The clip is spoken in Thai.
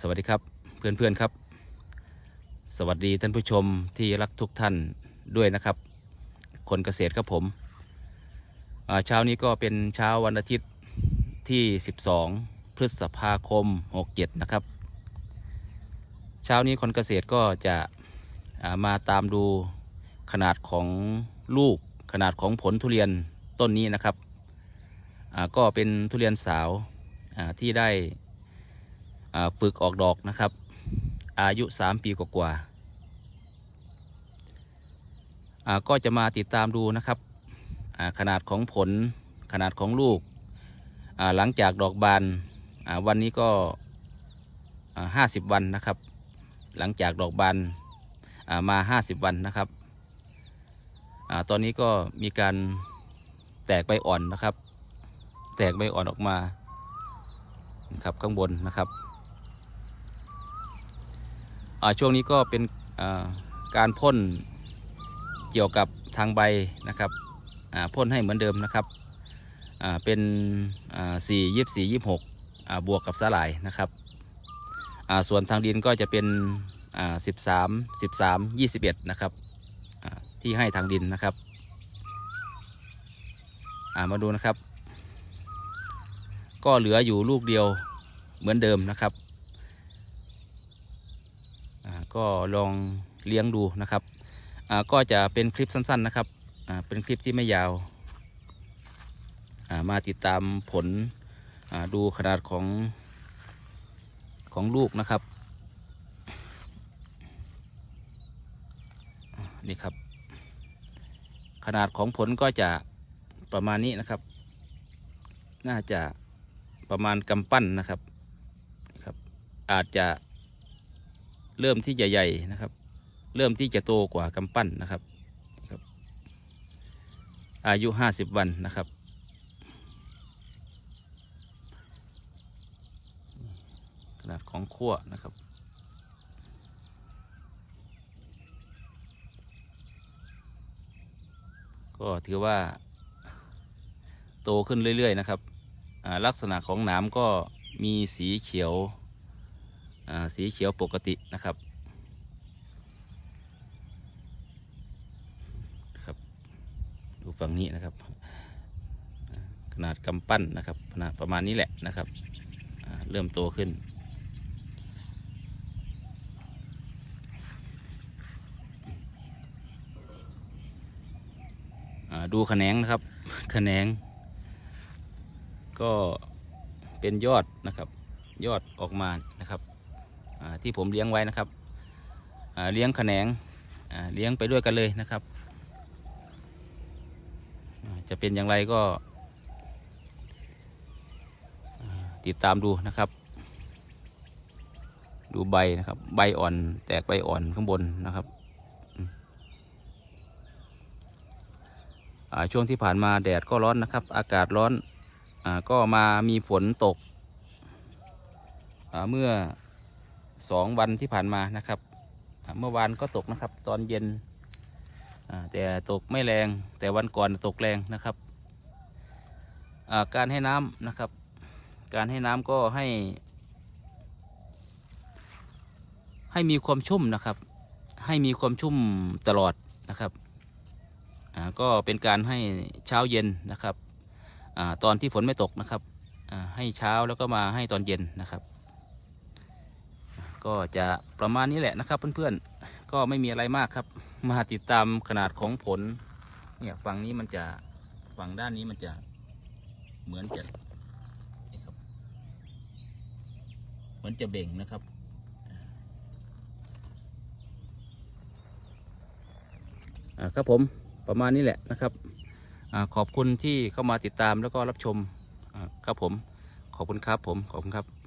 สวัสดีครับเพื่อนๆครับ สวัสดีท่านผู้ชมที่รักทุกท่านด้วยนะครับ คนเกษตรครับผมเช้านี้ก็เป็นเช้าวันอาทิตย์ที่ 12 พฤษภาคม 67 นะครับ เช้านี้คนเกษตรก็จะามาตามดูขนาดของลูกขนาดของผลทุเรียนต้นนี้นะครับก็เป็นทุเรียนสาวาที่ได้ ฝึกออกดอกนะครับ อายุ 3 ปีกว่าๆก็จะมาติดตามดูนะครับขนาดของผลขนาดของลูก หลังจากดอกบานวันนี้ก็ห้าสิบวันนะครับ หลังจากดอกบานมา 50 วันนะครับอตอนนี้ก็มีการแตกใบอ่อนนะครับ แตกใบอ่อนออกมานะครับข้างบนนะครับ ช่วงนี้ก็เป็นการพ่นเกี่ยวกับทางใบนะครับพ่นให้เหมือนเดิมนะครับเป็นสี่ยี่สี่ยี่หกบวกกับสลายนะครับส่วนทางดินก็จะเป็นสิบสามสิบสามยี่สิบเอ็ดนะครับที่ให้ทางดินนะครับมาดูนะครับ ก็เหลืออยู่ลูกเดียวเหมือนเดิมนะครับ ก็ลองเลี้ยงดูนะครับก็จะเป็นคลิปสั้นๆนะครับเป็นคลิปที่ไม่ยาวมาติดตามผลดูขนาดของของลูกนะครับนี่ครับ ขนาดของผลก็จะประมาณนี้นะครับ น่าจะประมาณกำปั้นนะครับครับ อาจจะ เริ่มที่จะใหญ่นะครับ เริ่มที่จะโตกว่ากำปั้นนะครับ อายุห้าสิบวันนะครับ ขนาดของขั้วนะครับก็ถือว่า โตขึ้นเรื่อย ๆ นะครับ ลักษณะของหนามก็มีสีเขียว สีเขียวปกตินะครับครับ ดูฝั่งนี้นะครับ ขนาดกำปั้นนะครับขนาดประมาณนี้แหละนะครับเริ่มโตขึ้นดูแขนงนะครับแขนง ก็เป็นยอดนะครับ ยอดออกมา ที่ผมเลี้ยงไว้นะครับเลี้ยงแขนงเลี้ยงไปด้วยกันเลยนะครับ จะเป็นอย่างไรก็ติดตามดูนะครับ ดูใบนะครับ ใบอ่อนแตกใบอ่อนข้างบนนะครับช่วงที่ผ่านมาแดดก็ร้อนนะครับ อากาศร้อนอก็มามีฝนตกเมื่อ สองวันที่ผ่านมานะครับ เมื่อวานก็ตกนะครับ ตอนเย็นแต่ตกไม่แรงแต่วันก่อนตกแรงนะครับ การให้น้ำนะครับ การให้น้ำก็ให้ ให้มีความชุ่มนะครับ ให้มีความชุ่มตลอดนะครับก็เป็นการให้เช้าเย็นนะครับอตอนที่ฝนไม่ตกนะครับให้เช้าแล้วก็มาให้ตอนเย็นนะครับ ก็จะประมาณนี้แหละนะครับเพื่อนๆ ก็ไม่มีอะไรมากครับ มาติดตามขนาดของผล เนี่ยฝั่งนี้มันจะฝั่งด้านนี้มันจะเหมือนจะนี่ครับเหมือนจะเบ่งนะครับ อ่าครับผมประมาณนี้แหละนะครับอขอบคุณที่เข้ามาติดตามแล้วก็รับชมครับผม ขอบคุณครับผม ขอบคุณครับ